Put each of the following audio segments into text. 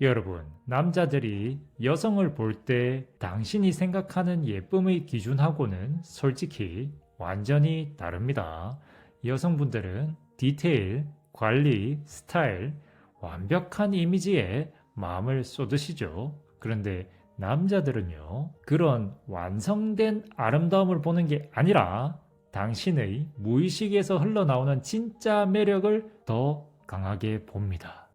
여러분, 남자들이 여성을 볼 때 당신이 생각하는 예쁨의 기준하고는 솔직히 완전히 다릅니다. 여성분들은 디테일, 관리, 스타일, 완벽한 이미지에 마음을 쏟으시죠. 그런데 남자들은요, 그런 완성된 아름다움을 보는 게 아니라 당신의 무의식에서 흘러나오는 진짜 매력을 더 강하게 봅니다.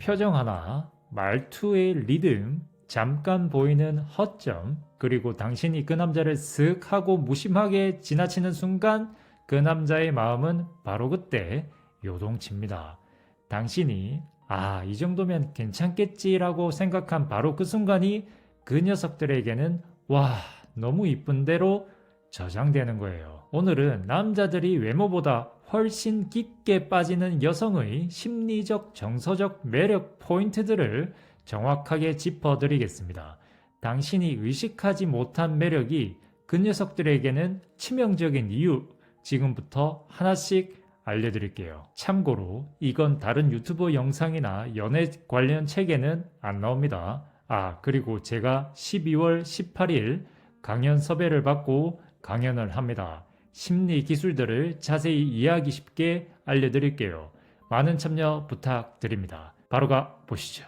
표정 하나, 말투의 리듬, 잠깐 보이는 허점, 그리고 당신이 그 남자를 쓱 하고 무심하게 지나치는 순간 그 남자의 마음은 바로 그때 요동칩니다. 당신이 아, 이 정도면 괜찮겠지라고 생각한 바로 그 순간이 그 녀석들에게는 와, 너무 이쁜대로 저장되는 거예요. 오늘은 남자들이 외모보다 훨씬 깊게 빠지는 여성의 심리적, 정서적 매력 포인트들을 정확하게 짚어드리겠습니다. 당신이 의식하지 못한 매력이 그 녀석들에게는 치명적인 이유 지금부터 하나씩 알려드릴게요. 참고로 이건 다른 유튜버 영상이나 연애 관련 책에는 안 나옵니다. 아, 그리고 제가 12월 18일 강연 섭외를 받고 강연을 합니다. 심리 기술들을 자세히 이해하기 쉽게 알려드릴게요. 많은 참여 부탁드립니다. 바로 가 보시죠.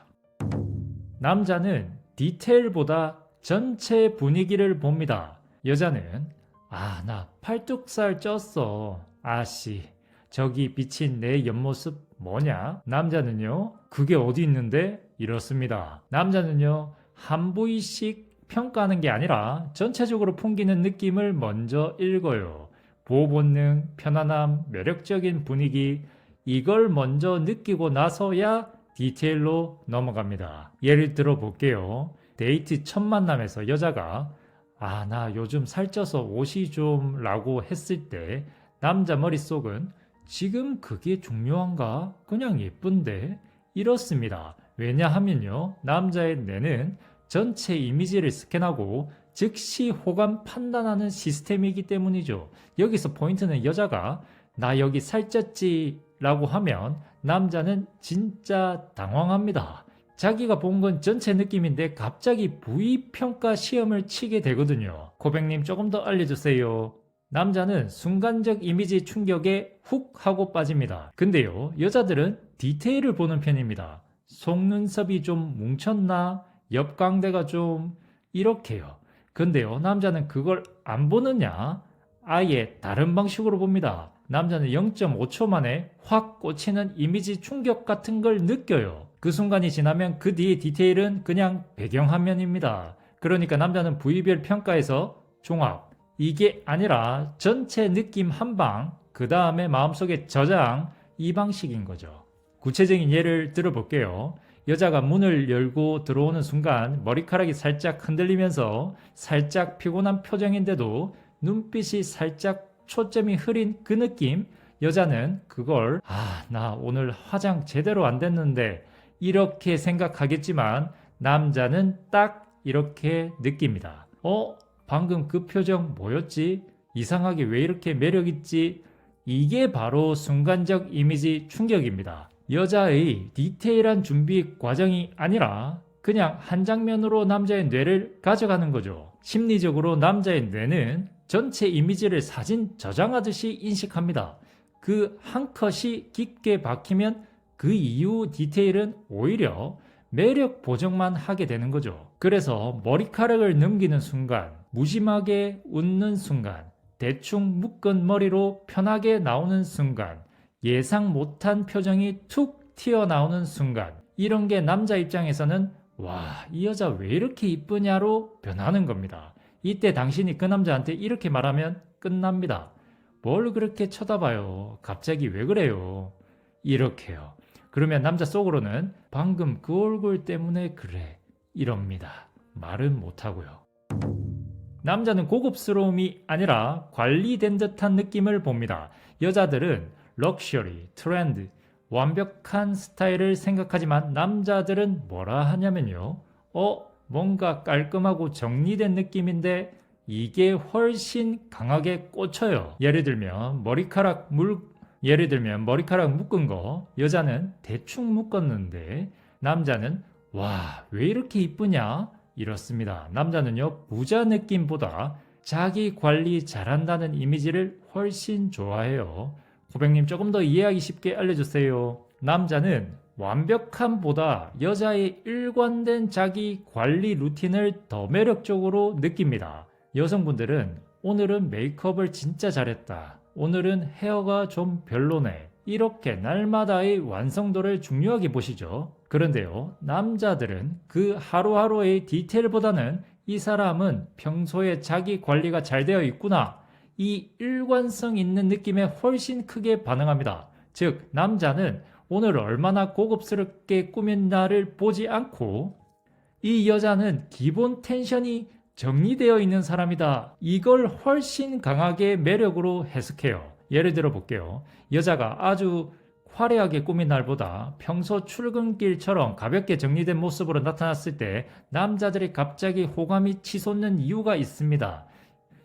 남자는 디테일보다 전체 분위기를 봅니다. 여자는 아, 나 팔뚝살 쪘어. 아씨, 저기 비친 내 옆모습 뭐냐? 남자는요, 그게 어디 있는데? 이렇습니다. 남자는요, 한 부위씩 평가하는 게 아니라 전체적으로 풍기는 느낌을 먼저 읽어요. 보호 본능, 편안함, 매력적인 분위기, 이걸 먼저 느끼고 나서야 디테일로 넘어갑니다. 예를 들어 볼게요. 데이트 첫 만남에서 여자가 아, 나 요즘 살쪄서 옷이 좀 라고 했을 때 남자 머릿속은 지금 그게 중요한가? 그냥 예쁜데? 이렇습니다. 왜냐하면요. 남자의 뇌는 전체 이미지를 스캔하고 즉시 호감 판단하는 시스템이기 때문이죠. 여기서 포인트는 여자가 나 여기 살쪘지 라고 하면 남자는 진짜 당황합니다. 자기가 본 건 전체 느낌인데 갑자기 부위 평가 시험을 치게 되거든요. 고백님 조금 더 알려주세요. 남자는 순간적 이미지 충격에 훅 하고 빠집니다. 근데요, 여자들은 디테일을 보는 편입니다. 속눈썹이 좀 뭉쳤나? 옆광대가 좀 이렇게요. 근데요, 남자는 그걸 안 보느냐? 아예 다른 방식으로 봅니다. 남자는 0.5초 만에 확 꽂히는 이미지 충격 같은 걸 느껴요. 그 순간이 지나면 그 뒤의 디테일은 그냥 배경화면입니다. 그러니까 남자는 부위별 평가에서 종합, 이게 아니라 전체 느낌 한 방, 그 다음에 마음속에 저장, 이 방식인 거죠. 구체적인 예를 들어볼게요. 여자가 문을 열고 들어오는 순간 머리카락이 살짝 흔들리면서 살짝 피곤한 표정인데도 눈빛이 살짝 초점이 흐린 그 느낌, 여자는 그걸, 아, 나 오늘 화장 제대로 안 됐는데, 이렇게 생각하겠지만, 남자는 딱 이렇게 느낍니다. 어? 방금 그 표정 뭐였지? 이상하게 왜 이렇게 매력있지? 이게 바로 순간적 이미지 충격입니다. 여자의 디테일한 준비 과정이 아니라 그냥 한 장면으로 남자의 뇌를 가져가는 거죠. 심리적으로 남자의 뇌는 전체 이미지를 사진 저장하듯이 인식합니다. 그 한 컷이 깊게 박히면 그 이후 디테일은 오히려 매력 보정만 하게 되는 거죠. 그래서 머리카락을 넘기는 순간, 무심하게 웃는 순간, 대충 묶은 머리로 편하게 나오는 순간, 예상 못한 표정이 툭 튀어나오는 순간, 이런 게 남자 입장에서는 와, 이 여자 왜 이렇게 이쁘냐로 변하는 겁니다. 이때 당신이 그 남자한테 이렇게 말하면 끝납니다. 뭘 그렇게 쳐다봐요? 갑자기 왜 그래요? 이렇게요. 그러면 남자 속으로는 방금 그 얼굴 때문에 그래. 이럽니다. 말은 못하고요. 남자는 고급스러움이 아니라 관리된 듯한 느낌을 봅니다. 여자들은 럭셔리, 트렌드, 완벽한 스타일을 생각하지만 남자들은 뭐라 하냐면요. 어, 뭔가 깔끔하고 정리된 느낌인데 이게 훨씬 강하게 꽂혀요. 예를 들면 머리카락 물 예를 들면 머리카락 묶은 거 여자는 대충 묶었는데 남자는 와, 왜 이렇게 이쁘냐? 이렇습니다. 남자는요, 부자 느낌보다 자기 관리 잘한다는 이미지를 훨씬 좋아해요. 고백님 조금 더 이해하기 쉽게 알려주세요. 남자는 완벽함보다 여자의 일관된 자기 관리 루틴을 더 매력적으로 느낍니다. 여성분들은 오늘은 메이크업을 진짜 잘했다. 오늘은 헤어가 좀 별로네. 이렇게 날마다의 완성도를 중요하게 보시죠. 그런데요, 남자들은 그 하루하루의 디테일보다는 이 사람은 평소에 자기 관리가 잘 되어 있구나. 이 일관성 있는 느낌에 훨씬 크게 반응합니다. 즉, 남자는 오늘 얼마나 고급스럽게 꾸민나를 보지 않고 이 여자는 기본 텐션이 정리되어 있는 사람이다. 이걸 훨씬 강하게 매력으로 해석해요. 예를 들어 볼게요. 여자가 아주 화려하게 꾸민 날보다 평소 출근길처럼 가볍게 정리된 모습으로 나타났을 때 남자들이 갑자기 호감이 치솟는 이유가 있습니다.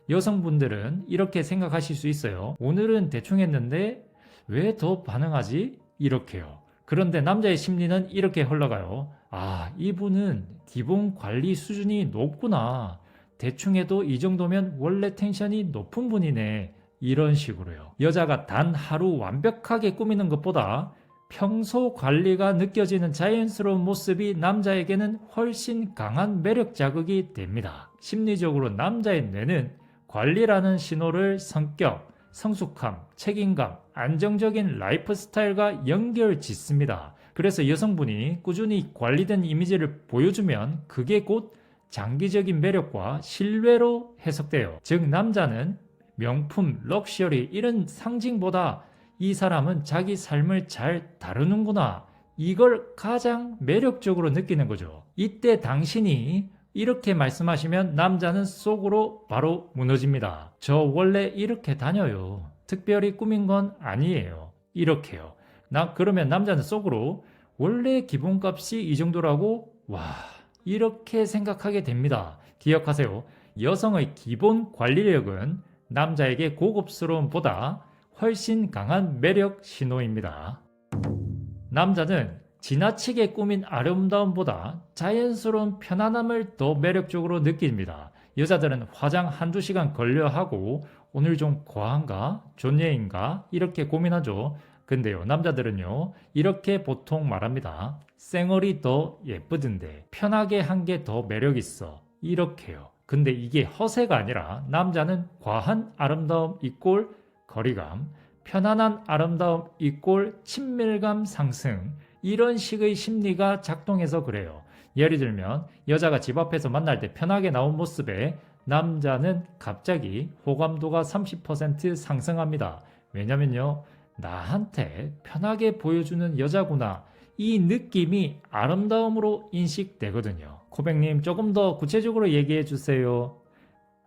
여성분들은 이렇게 생각하실 수 있어요. 오늘은 대충 했는데 왜 더 반응하지? 이렇게요. 그런데 남자의 심리는 이렇게 흘러가요. 아, 이분은 기본 관리 수준이 높구나. 대충 해도 이 정도면 원래 텐션이 높은 분이네. 이런 식으로요. 여자가 단 하루 완벽하게 꾸미는 것보다 평소 관리가 느껴지는 자연스러운 모습이 남자에게는 훨씬 강한 매력 자극이 됩니다. 심리적으로 남자의 뇌는 관리라는 신호를 성격, 성숙함, 책임감, 안정적인 라이프 스타일과 연결 짓습니다. 그래서 여성분이 꾸준히 관리된 이미지를 보여주면 그게 곧 장기적인 매력과 신뢰로 해석돼요. 즉, 남자는 명품, 럭셔리 이런 상징보다 이 사람은 자기 삶을 잘 다루는구나. 이걸 가장 매력적으로 느끼는 거죠. 이때 당신이 이렇게 말씀하시면 남자는 속으로 바로 무너집니다. 저 원래 이렇게 다녀요. 특별히 꾸민 건 아니에요. 이렇게요. 나 그러면 남자는 속으로 원래 기본값이 이 정도라고 와 이렇게 생각하게 됩니다. 기억하세요. 여성의 기본 관리력은 남자에게 고급스러움보다 훨씬 강한 매력 신호입니다. 남자는 지나치게 꾸민 아름다움보다 자연스러운 편안함을 더 매력적으로 느낍니다. 여자들은 화장 한두 시간 걸려 하고 오늘 좀 과한가? 존예인가? 이렇게 고민하죠. 근데요, 남자들은요, 이렇게 보통 말합니다. 쌩얼이 더 예쁘던데, 편하게 한 게 더 매력있어. 이렇게요. 근데 이게 허세가 아니라 남자는 과한 아름다움 이꼴 거리감, 편안한 아름다움 이꼴 친밀감 상승, 이런 식의 심리가 작동해서 그래요. 예를 들면 여자가 집 앞에서 만날 때 편하게 나온 모습에 남자는 갑자기 호감도가 30% 상승합니다. 왜냐면요. 나한테 편하게 보여주는 여자구나. 이 느낌이 아름다움으로 인식되거든요. 코백님 조금 더 구체적으로 얘기해 주세요.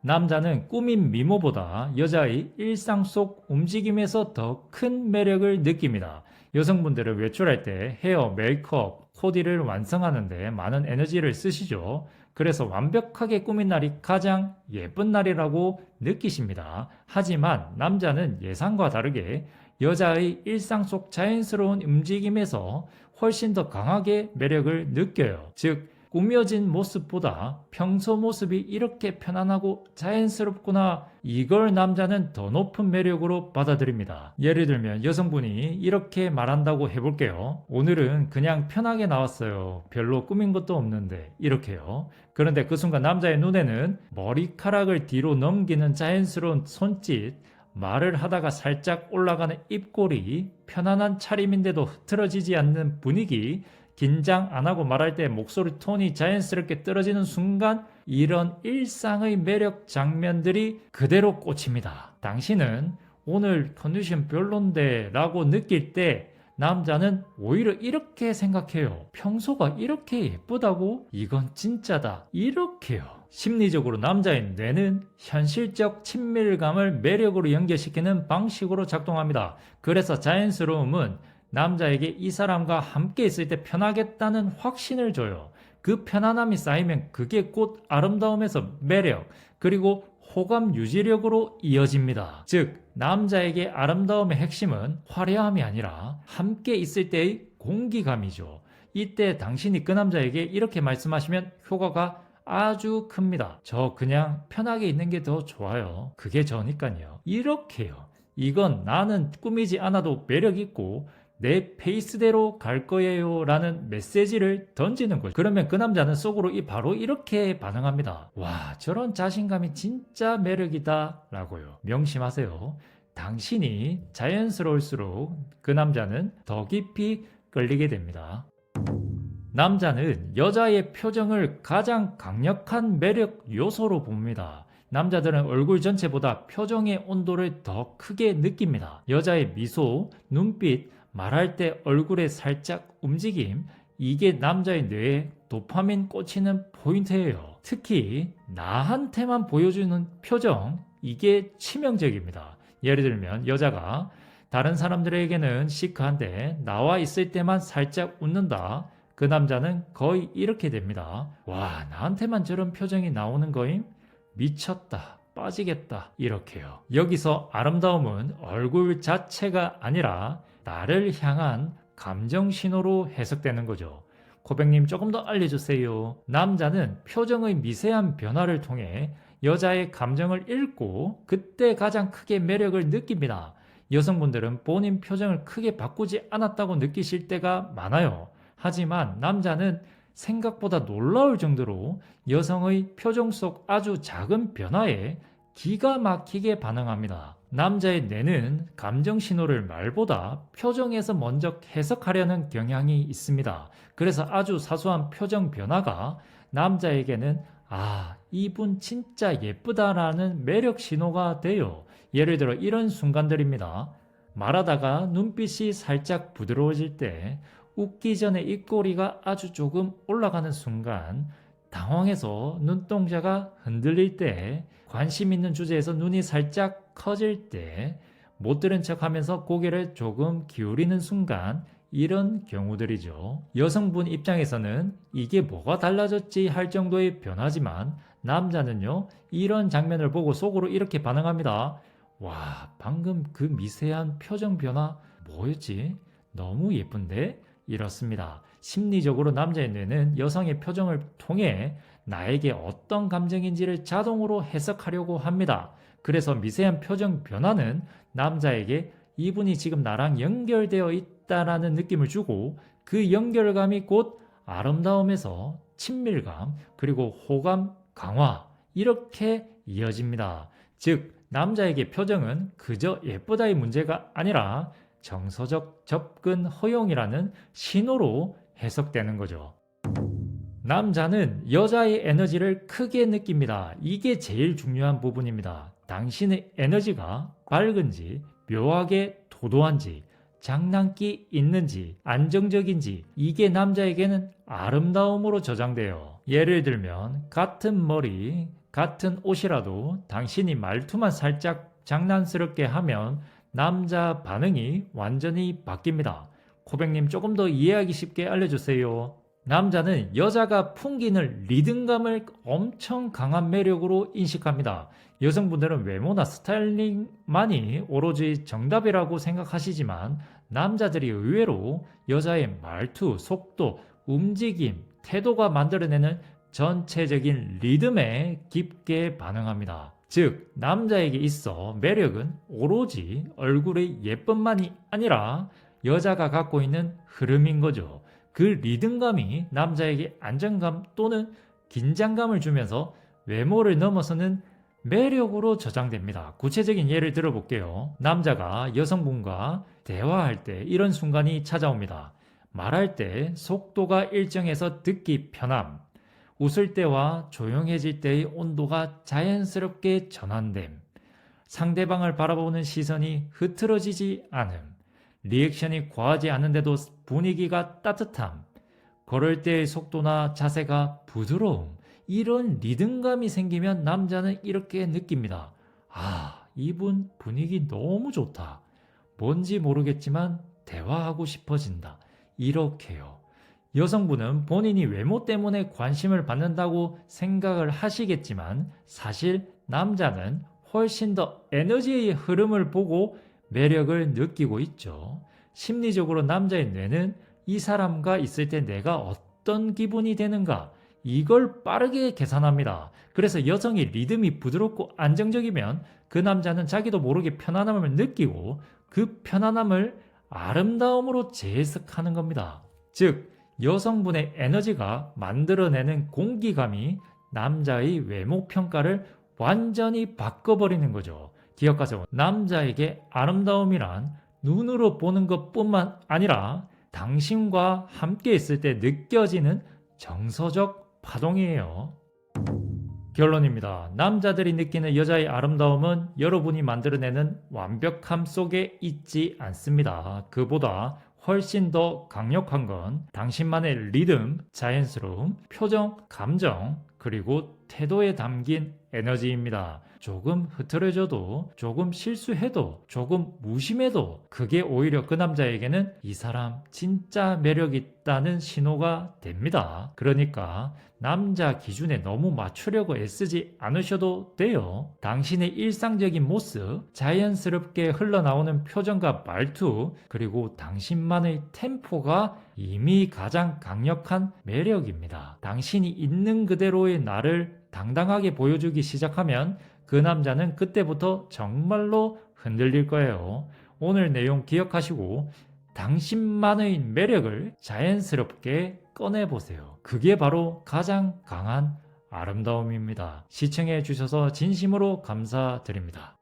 남자는 꾸민 미모보다 여자의 일상 속 움직임에서 더 큰 매력을 느낍니다. 여성분들은 외출할 때 헤어, 메이크업, 코디를 완성하는데 많은 에너지를 쓰시죠. 그래서 완벽하게 꾸민 날이 가장 예쁜 날이라고 느끼십니다. 하지만 남자는 예상과 다르게 여자의 일상 속 자연스러운 움직임에서 훨씬 더 강하게 매력을 느껴요. 즉, 꾸며진 모습보다 평소 모습이 이렇게 편안하고 자연스럽구나. 이걸 남자는 더 높은 매력으로 받아들입니다. 예를 들면 여성분이 이렇게 말한다고 해볼게요. 오늘은 그냥 편하게 나왔어요. 별로 꾸민 것도 없는데. 이렇게요. 그런데 그 순간 남자의 눈에는 머리카락을 뒤로 넘기는 자연스러운 손짓, 말을 하다가 살짝 올라가는 입꼬리, 편안한 차림인데도 흐트러지지 않는 분위기, 긴장 안 하고 말할 때 목소리 톤이 자연스럽게 떨어지는 순간 이런 일상의 매력 장면들이 그대로 꽂힙니다. 당신은 오늘 컨디션 별론데 라고 느낄 때 남자는 오히려 이렇게 생각해요. 평소가 이렇게 예쁘다고? 이건 진짜다. 이렇게요. 심리적으로 남자의 뇌는 현실적 친밀감을 매력으로 연결시키는 방식으로 작동합니다. 그래서 자연스러움은 남자에게 이 사람과 함께 있을 때 편하겠다는 확신을 줘요. 그 편안함이 쌓이면 그게 곧 아름다움에서 매력, 그리고 호감 유지력으로 이어집니다. 즉, 남자에게 아름다움의 핵심은 화려함이 아니라 함께 있을 때의 공기감이죠. 이때 당신이 그 남자에게 이렇게 말씀하시면 효과가 아주 큽니다. 저 그냥 편하게 있는 게 더 좋아요. 그게 저니까요. 이렇게요. 이건 나는 꾸미지 않아도 매력 있고 내 페이스대로 갈 거예요 라는 메시지를 던지는 거죠. 그러면 그 남자는 속으로 이 바로 이렇게 반응합니다. 와, 저런 자신감이 진짜 매력이다 라고요. 명심하세요. 당신이 자연스러울수록 그 남자는 더 깊이 끌리게 됩니다. 남자는 여자의 표정을 가장 강력한 매력 요소로 봅니다. 남자들은 얼굴 전체보다 표정의 온도를 더 크게 느낍니다. 여자의 미소, 눈빛, 말할 때 얼굴의 살짝 움직임, 이게 남자의 뇌에 도파민 꽂히는 포인트예요. 특히 나한테만 보여주는 표정, 이게 치명적입니다. 예를 들면 여자가 다른 사람들에게는 시크한데 나와 있을 때만 살짝 웃는다. 그 남자는 거의 이렇게 됩니다. 와, 나한테만 저런 표정이 나오는 거임? 미쳤다. 빠지겠다. 이렇게요. 여기서 아름다움은 얼굴 자체가 아니라 나를 향한 감정 신호로 해석되는 거죠. 고백님 조금 더 알려주세요. 남자는 표정의 미세한 변화를 통해 여자의 감정을 읽고 그때 가장 크게 매력을 느낍니다. 여성분들은 본인 표정을 크게 바꾸지 않았다고 느끼실 때가 많아요. 하지만 남자는 생각보다 놀라울 정도로 여성의 표정 속 아주 작은 변화에 기가 막히게 반응합니다. 남자의 뇌는 감정 신호를 말보다 표정에서 먼저 해석하려는 경향이 있습니다. 그래서 아주 사소한 표정 변화가 남자에게는 아, 이분 진짜 예쁘다라는 매력 신호가 돼요. 예를 들어 이런 순간들입니다. 말하다가 눈빛이 살짝 부드러워질 때, 웃기 전에 입꼬리가 아주 조금 올라가는 순간, 당황해서 눈동자가 흔들릴 때, 관심 있는 주제에서 눈이 살짝 커질 때, 못 들은 척 하면서 고개를 조금 기울이는 순간, 이런 경우들이죠. 여성분 입장에서는 이게 뭐가 달라졌지 할 정도의 변화지만, 남자는요, 이런 장면을 보고 속으로 이렇게 반응합니다. 와, 방금 그 미세한 표정 변화 뭐였지? 너무 예쁜데? 이렇습니다. 심리적으로 남자의 뇌는 여성의 표정을 통해 나에게 어떤 감정인지를 자동으로 해석하려고 합니다. 그래서 미세한 표정 변화는 남자에게 이분이 지금 나랑 연결되어 있다라는 느낌을 주고 그 연결감이 곧 아름다움에서 친밀감 그리고 호감 강화 이렇게 이어집니다. 즉 남자에게 표정은 그저 예쁘다의 문제가 아니라 정서적 접근 허용이라는 신호로 해석되는 거죠. 남자는 여자의 에너지를 크게 느낍니다. 이게 제일 중요한 부분입니다. 당신의 에너지가 밝은지, 묘하게 도도한지, 장난기 있는지, 안정적인지, 이게 남자에게는 아름다움으로 저장돼요. 예를 들면, 같은 머리, 같은 옷이라도 당신이 말투만 살짝 장난스럽게 하면 남자 반응이 완전히 바뀝니다. 코백님 조금 더 이해하기 쉽게 알려주세요. 남자는 여자가 풍기는 리듬감을 엄청 강한 매력으로 인식합니다. 여성분들은 외모나 스타일링만이 오로지 정답이라고 생각하시지만 남자들이 의외로 여자의 말투, 속도, 움직임, 태도가 만들어내는 전체적인 리듬에 깊게 반응합니다. 즉, 남자에게 있어 매력은 오로지 얼굴의 예쁨만이 아니라 여자가 갖고 있는 흐름인 거죠. 그 리듬감이 남자에게 안정감 또는 긴장감을 주면서 외모를 넘어서는 매력으로 저장됩니다. 구체적인 예를 들어볼게요. 남자가 여성분과 대화할 때 이런 순간이 찾아옵니다. 말할 때 속도가 일정해서 듣기 편함, 웃을 때와 조용해질 때의 온도가 자연스럽게 전환됨, 상대방을 바라보는 시선이 흐트러지지 않음, 리액션이 과하지 않은데도 분위기가 따뜻함, 걸을 때의 속도나 자세가 부드러움, 이런 리듬감이 생기면 남자는 이렇게 느낍니다. 아, 이분 분위기 너무 좋다. 뭔지 모르겠지만 대화하고 싶어진다. 이렇게요. 여성분은 본인이 외모 때문에 관심을 받는다고 생각을 하시겠지만 사실 남자는 훨씬 더 에너지의 흐름을 보고 매력을 느끼고 있죠. 심리적으로 남자의 뇌는 이 사람과 있을 때 내가 어떤 기분이 되는가 이걸 빠르게 계산합니다. 그래서 여성이 리듬이 부드럽고 안정적이면 그 남자는 자기도 모르게 편안함을 느끼고 그 편안함을 아름다움으로 재해석하는 겁니다. 즉, 여성분의 에너지가 만들어내는 공기감이 남자의 외모 평가를 완전히 바꿔버리는 거죠. 기억하세요. 남자에게 아름다움이란 눈으로 보는 것 뿐만 아니라 당신과 함께 있을 때 느껴지는 정서적 파동이에요. 결론입니다. 남자들이 느끼는 여자의 아름다움은 여러분이 만들어내는 완벽함 속에 있지 않습니다. 그보다 훨씬 더 강력한 건 당신만의 리듬, 자연스러움, 표정, 감정, 그리고 태도에 담긴 에너지입니다. 조금 흐트러져도, 조금 실수해도, 조금 무심해도 그게 오히려 그 남자에게는 이 사람 진짜 매력 있다는 신호가 됩니다. 그러니까 남자 기준에 너무 맞추려고 애쓰지 않으셔도 돼요. 당신의 일상적인 모습, 자연스럽게 흘러나오는 표정과 말투, 그리고 당신만의 템포가 이미 가장 강력한 매력입니다. 당신이 있는 그대로의 나를 당당하게 보여주기 시작하면 그 남자는 그때부터 정말로 흔들릴 거예요. 오늘 내용 기억하시고 당신만의 매력을 자연스럽게 꺼내보세요. 그게 바로 가장 강한 아름다움입니다. 시청해 주셔서 진심으로 감사드립니다.